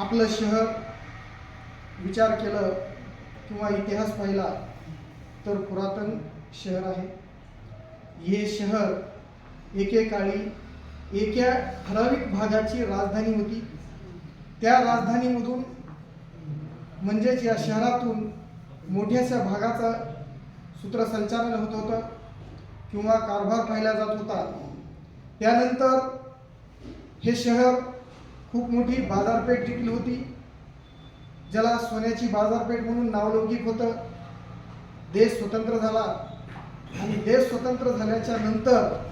आपलं शहर विचार केलं किंवा इतिहास पाहिला तर पुरातन शहर आहे. हे शहर एकेकाळी एका ठराविक भागाची राजधानी होती. त्या राजधानीमधून म्हणजेच या शहरातून मोठ्याशा भागाचं सूत्रसंचालन होत होतं किंवा कारभार पाहिला जात होता. त्यानंतर हे शहर खूप मोठी बाजारपेठ जिंकली होती. ज्याला सोन्याची बाजारपेठ म्हणून नावलौकिक होतं. देश स्वतंत्र झाला. आणि देश स्वतंत्र झाल्याच्यानंतर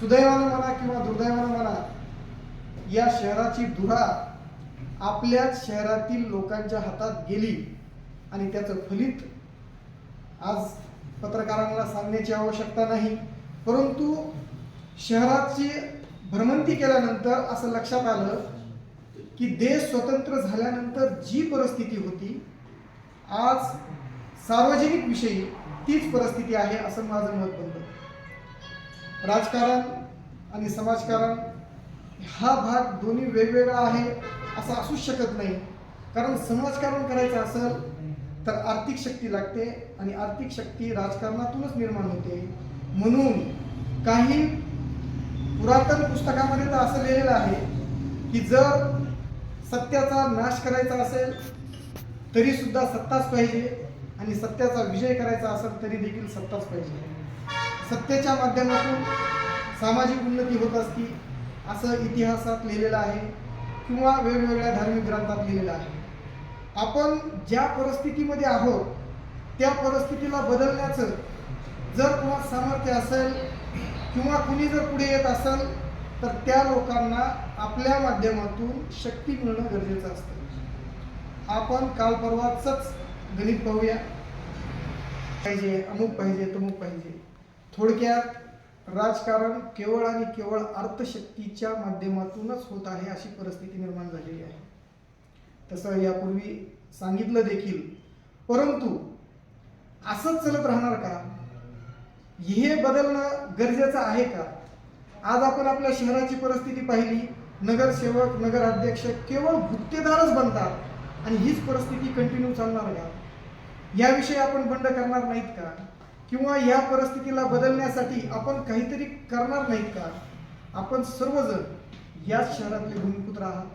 सुदैवानं म्हणा किंवा दुर्दैवानं म्हणा या शहराची धुरा आपल्याच शहरातील लोकांच्या हातात गेली. आणि त्याचं फलित आज पत्रकारांना सांगण्याची आवश्यकता नाही. परंतु शहराची भ्रमंती केल्यानंतर असं लक्षात आलं की देश स्वतंत्र झाल्यानंतर जी परिस्थिती होती आज सार्वजनिक विषयी तीच परिस्थिती आहे असं माझं मत बनलं. राजकारण आणि समाजकारण हा भाग दोन्ही वेगवेगळा आहे असं असूच शकत नाही. कारण समाजकारण करायचं असेल तर आर्थिक शक्ती लागते आणि आर्थिक शक्ती राजकारणातूनच निर्माण होते. म्हणून काही पुरातन पुस्तकामध्ये तर असं लिहिलेलं आहे की जर सत्याचा नाश करायचा असेल तरी सुद्धा सत्ताच पाहिजे आणि सत्याचा विजय करायचा असेल तरी देखील सत्ताच पाहिजे. सत्तेच्या माध्यमातून सामाजिक उन्नती होत असती असं इतिहासात लिहिलेलं आहे किंवा वेगवेगळ्या धार्मिक ग्रंथात लिहिलेलं आहे. आपण ज्या परिस्थितीमध्ये आहोत त्या परिस्थितीला बदलण्याचं जर कोणा सामर्थ्य असेल किंवा कुणी जर पुढे येत असेल तर त्या लोकांना आपल्या माध्यमातून शक्ती मिळणं गरजेचं असतं. आपण काल परवाचंच गणित पाहूया. पाहिजे अमुक पाहिजे तमुक पाहिजे. थोडक्यात राजकारण केवळ आणि केवळ अर्थशक्तीच्या माध्यमातूनच होत आहे अशी परिस्थिती निर्माण झालेली आहे. तसं यापूर्वी सांगितलं देखील. परंतु असंच चलत राहणार का? हे बदलणं गरजेचं आहे का? आज आपण आपल्या शहराची परिस्थिती पाहिली. नगरसेवक नगराध्यक्ष केवळ गुत्तेदारच बनतात. आणि हीच परिस्थिती कंटिन्यू चालणार का? याविषयी आपण बंड करणार नाहीत का? किंवा या परिस्थितीला बदलण्यासाठी आपण काहीतरी करणार नाहीत का? आपण सर्वजण याच शहरातले भूमिपुत्र आहात